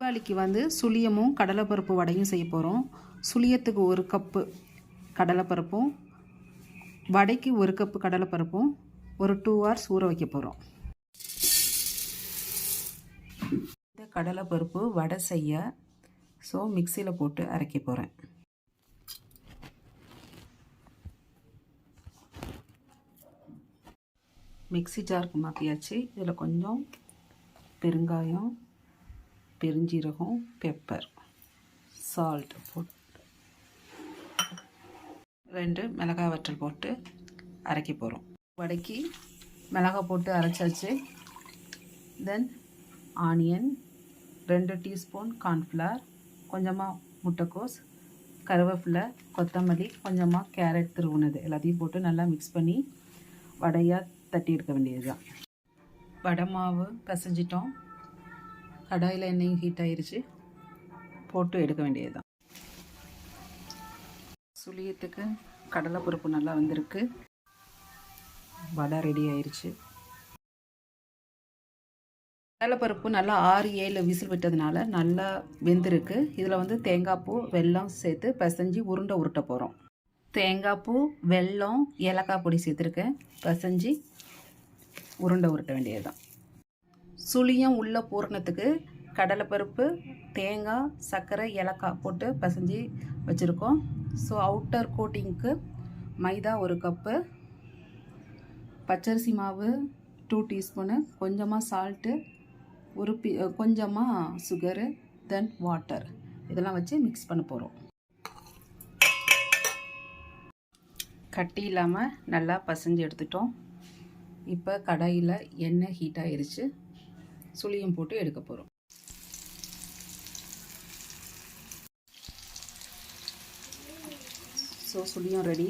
தீபாவளிக்கு வந்து சுளியமும் கடலைப்பருப்பு வடையும் செய்ய போகிறோம் சுளியத்துக்கு ஒரு கப்பு கடலைப்பருப்பும் வடைக்கு ஒரு கப்பு கடலைப்பருப்பும் ஒரு டூ ஹவர்ஸ் ஊற வைக்க போகிறோம் இந்த கடலைப்பருப்பு வடை செய்ய ஸோ மிக்சியில் போட்டு அரைக்க போகிறேன் மிக்ஸி ஜாருக்கு மாற்றியாச்சு இதில் கொஞ்சம் பெருங்காயம் பெருஞ்சீரகம் பெப்பர் சால்ட் போட்டு ரெண்டு மிளகாய் வற்றல் போட்டு அரைக்க போகிறோம் வடக்கி மிளகாய் போட்டு அரைச்சாச்சு. தென் ஆனியன் ரெண்டு டீஸ்பூன் கார்ன்ஃப்ளவர் கொஞ்சமாக முட்டைக்கோஸ் கருவேப்பிலை கொத்தமல்லி கொஞ்சமாக கேரட் திருவுனது எல்லாத்தையும் போட்டு நல்லா மிக்ஸ் பண்ணி வடையாக தட்டி எடுக்க வேண்டியது தான் வடை மாவு பிசைஞ்சிட்டோம். கடாயில் எண்ணெயும் ஹீட் ஆயிருச்சு. போட்டு எடுக்க வேண்டியது தான் சுளியத்துக்கு கடலைப்பருப்பு நல்லா வந்திருக்கு. வடை ரெடி ஆயிருச்சு. கடலைப்பருப்பு நல்லா ஆறு ஏழு விசில் விட்டதுனால நல்லா வெந்திருக்கு. இதில் வந்து தேங்காய் பூ வெல்லம் சேர்த்து பிசைஞ்சு உருண்டை உருட்ட போகிறோம் தேங்காய் பூ வெல்லம் ஏலக்காய் பொடி சேர்த்துருக்கேன். பிசைஞ்சு உருண்டை உருட்ட வேண்டியது தான் சுழியம் உள்ள பூரணத்துக்கு கடலைப்பருப்பு தேங்காய் சர்க்கரை ஏலக்காய் போட்டு பிசைஞ்சு வச்சுருக்கோம். ஸோ அவுட்டர் கோட்டிங்க்கு மைதா ஒரு கப்பு பச்சரிசி மாவு டூ டீஸ்பூனு கொஞ்சமாக சால்ட்டு ஒரு பி கொஞ்சமாக சுகரு தென் வாட்டர் இதெல்லாம் வச்சு மிக்ஸ் பண்ண போகிறோம் கட்டி இல்லாமல் நல்லா பசைஞ்சு எடுத்துட்டோம். இப்போ கடாயில் எண்ணெய் ஹீட் ஆயிடுச்சு சுளியம் போட்டு எடுக்க போகிறோம் ஸோ சுளியம் ரெடி